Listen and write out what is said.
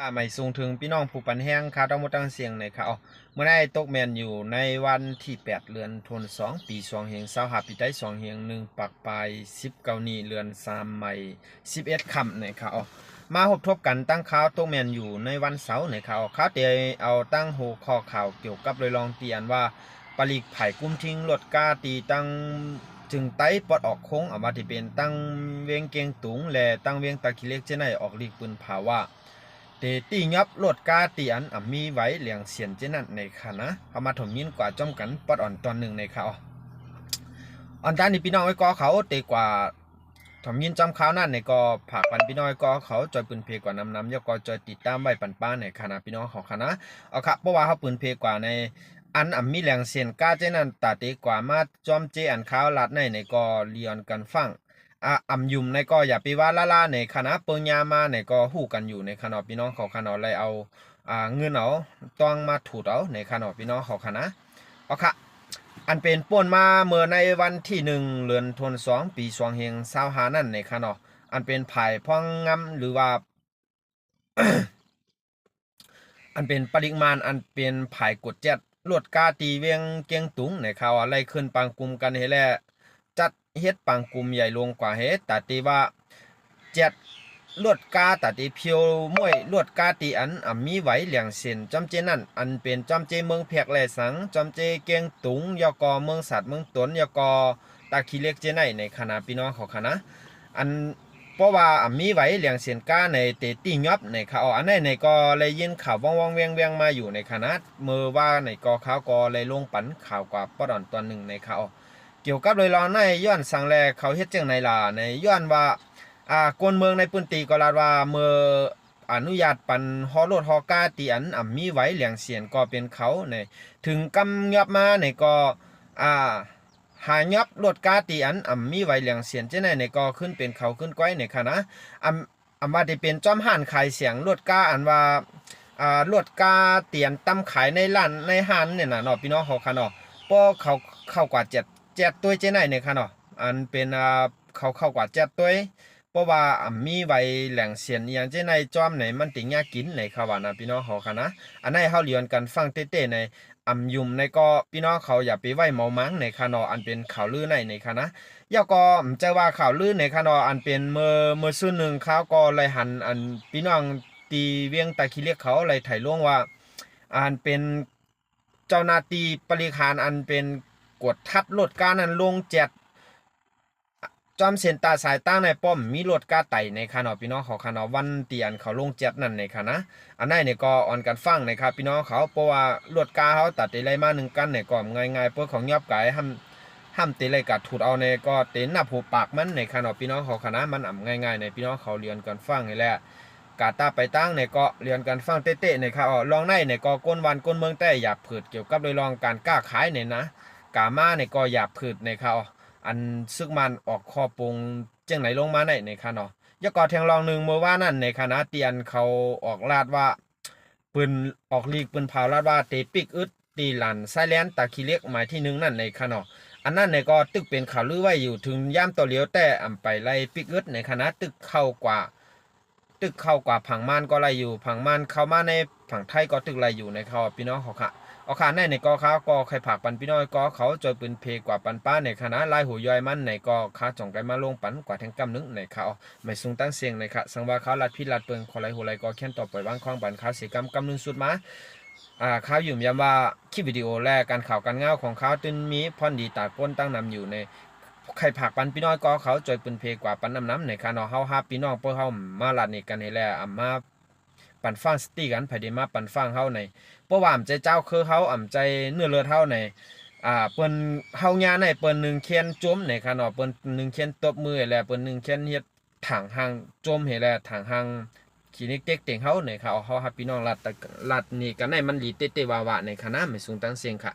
อ่าไม่สูงถึงพี่น้องผู้ปันแห้งคาต้องมดตั้งเสียงในค่ะเอาเมื่อได้ตกแมนอยู่ในวันที่ 8 เดือนธันวาคมปี2เฮียง25ปีใต้2เฮียงปักปลาย10นี้เดือน3ใหม่11ค่ำในค่ะเอามาพบทบกันตั้งข่าวตกแมนอยู่ในวันเสาร์ในค่ะเอาข่าวเตยเอาตั้งหัวข้อข่าวเกี่ยวกับเลยลองเตียนว่าปลีกไผ่กุ้มทิ้งรถกาตีตั้งจึงไต้ปลดออกโค้งออกมาที่เป็นตั้งเวียงเกียงตุงและตั้งเวียงตะคิเล็กเจไนออกลีกปืนภาวะ เตตีงับรถกาเตียนอะมีไว้เหลียงเสียนเจนั่นในค่ะนะเขามาถมยินกว่าจอมกันปอดอ่อนตอนหนึ่งในค่ะอันด้านนี้พี่น้องไว้ก็เขาเตกว่าถมยินจอมเขานั่นในก็ผักปันพี่น้อยก็เขาจอยปืนเพกว่านำนำยกก็จอยติดตามไว้ปันป้าในค่ะนะพี่น้องเขาค่ะนะเอาค่ะเพราะว่าเขาปืนเพกว่าในอันอะมีแหลงเสียนกาเจนั่นตาเตกว่ามาจอมเจอันข้าวลัดในในก็เลียนกันฟัง อะอ่ำยุมในก็อย่าไปว่าล่าล่าในคณะเปิงยามาในก็หู้กันอยู่ในคณะพี่น้องเขาคณะเลยเอาอ่าเงินเอาต้องมาถูดเอาในคณะพี่น้องเขาคณะเอาค่ะอันเป็นป่วนมาเมื่อในวันที่หนึ่งเดือนธันวาคมปีสองเฮงสาวหานั่นในคณะอันเป็นภายพ่องงำหรือว่า อันเป็นปริมาณอันเป็นภายกดเจ็ดลวดกาตีเวียงเกียงตุงในข่าวอะไรขึ้นปังกลุ่มกันเฮแลจัด เฮ็ดปังกลุ่มใหญ่ลงกว่าเฮ็ดแต่ตีว่าเจ็ดลวดกาแต่ตีเพียวมวยลวดกาตีอันอะมีไหวเหลียงเส้นจำเจนั่นอันเป็นจำเจเมืองเพกแหลสังจำเจเกียงตุงยอกอเมืองสัตว์เมืองตนยอกอตาคีเล็กเจไนในคณะพี่น้องเขาคณะอันเพราะว่าอะมีไหวเหลียงเส้นกาในเตตีงับในข่าวอันไหนในก็เลยยินข่าวว่องๆเวียงเวียงมาอยู่ในคณะเมื่อว่าในกอข่าวก็เลยลงปันข่าวกว่าปอดอนตอนหนึ่งในข่าว เกี่ยวกับเลยรอในย้อนสั่งแลเขาเฮ็ดเจังในล่ะในย้อนว่าอ่ากวนเมืองในปืนตีก็ลาดว่าเมื่ออนุญาตปันฮอโลดฮอกาตีอันอ่ำมีไว้เหลียงเสียนก็เป็นเขาในถึงกำยับมาในก็อ่าหายับโลดกาตีอันอ่ำมีไว้เหลียงเสียนเจ้าไหนในก็ขึ้นเป็นเขาขึ้นก้อยในค่ะนะอ่ำอ่ำว่าจะเป็นจอมห่านขายเสียงโลดกาอันว่าอ่าลวดกาเตียนตั้มขายในร้านในห้านเนี่ยนะเนาะพี่น้องเขาค่ะเนาะป้อเขาเข้ากว่าเจ็ด แจ็ดตัวเจ้าไหนเนี่ยครับเนาะอันเป็นอ่าเขาเข้ากว่าเจ็ดตัวเพราะว่ามีไว้แหล่งเสียนอย่างเจ้าไหนจอมไหนมันติงยากินไหนครับว่านะพี่น้องเขาค่ะนะอันไหนเขาเรียนกันฟังเต้ๆในอำยุมในก็พี่น้องเขาอย่าไปไหวเมามังในค่ะเนาะอันเป็นข่าวลือในในค่ะนะย่อก็เจอว่าข่าวลือในค่ะนาอันเป็นเมื่อเมื่อซื่อหนึ่งเขาก็เลยหันอันพี่น้องตีเวียงตะคีเรียกเขาเลยถ่ายลงว่าอันเป็นเจ้านาตีปริคารอันเป็น กดทัดรถกานั้นลงเจ็ดจอมเส้นตาสายตั้งในป้อมมีรถกาไต่ในคานอพี่น้องเขาคานอวันเตียนเขาลงเจ็ดนั่นในคานะอันนั้นเนี่ยก็ออนกันฟังนะครับพี่น้องเขาเพราะว่ารถกาเขาตัดตีไรมาหนึ่งกันเนี่ยก็ง่ายๆเพื่อของยับไก่ห้ามห้ามตีไรกัดถูดเอาในก็เต็นหน้าผูปากมันในคานอพี่น้องเขาคณะมันอ่ำง่ายๆในพี่น้องเขาเรียนกันฟังนี่แหละกาตาไปตั้งในเกาะเรียนกันฟังเต้ๆในครับอ๋อลองในในเกาะก้นวันก้นเมืองแต่อยากผืดเกี่ยวกับโดยลองการกล้าขายเนี่ยนะ กามาในก็อยากผืดในเขาอันซึ่งมันออกข้อปุงเจังไหนลงมาในในค่ะเนาะยกอแทงลองหนึ่งเมื่อว่านั่นในคณะเตียนเขาออกลาดว่าปืนออกลีกปืนเผาลาดว่าเตปิกอึดตีหลันไซแลนตาคีเล็กหมายที่หนึ่งนั่นในค่ะเนาะอันนั้นในก็ตึกเป็นข่าวลือไว้อยู่ถึงย่ามตัวเลี้ยวแต่อำไปไล่ปิกอึดในคณะตึกเข้ากว่า ตึกเข้ากว่าผังม่านก็ไล่อยู่ผังม่านเข้ามาในผังไทยก็ตึกไล่อยู่ในเขาพี่น้องเขาค่ะ เอาขาในในกอขาก็ใครผักปันพี่น้อยก็เขาจอยปืนเพกว่าปันป้าในคณะลายหูย่อยมันในก็ค้าจ่องไกมาลงปันกว่าแทงกำนึงในเขาไม่สูงตั้งเสียงในค่ะสังว่าเขาลัดพี่ลัดเปิงขอไรหูไรก็แค่นต่อปล่อยวางควางปันขาเสียกำกำนึงสุดมาอ่าเขาอยู่ย้ำว่าคลิปวิดีโอแรกการข่าวการเงาของเขาตึนมีพรดีตาก้นตั้งนำอยู่ในใครผักปันพี่น้อยก็เขาจอยปืนเพกว่าปันน้ำน้ำในค่ะเนาะเฮาฮับพี่น้องเพื่อเฮามาลัดนี่กันให้แล้วอ่ามา ปันฟังสติกันไผได้มาปันฟังเฮาในเพราะว่าอ่ำใจเจ้าคือเขาอ่ำใจเนื้อเลือดเท่าในอ่าเปิ้นเฮาญาในเปิ้นหนึ่งเคียนจมในค่ะเนาะเปิ้นหนึ่งเคียนตบมือแล้วเปิ้นหนึ่งเคียนเฮ็ดถังหางจมเห้แล้วถังหางคลินิกเต็กเต็งเฮาในค่ะเขาเฮาฮับพี่น้องรัดตะรัดนี่กันในมันหลีเตะๆวาวะในคณะไม่สูงตั้งเสียงค่ะ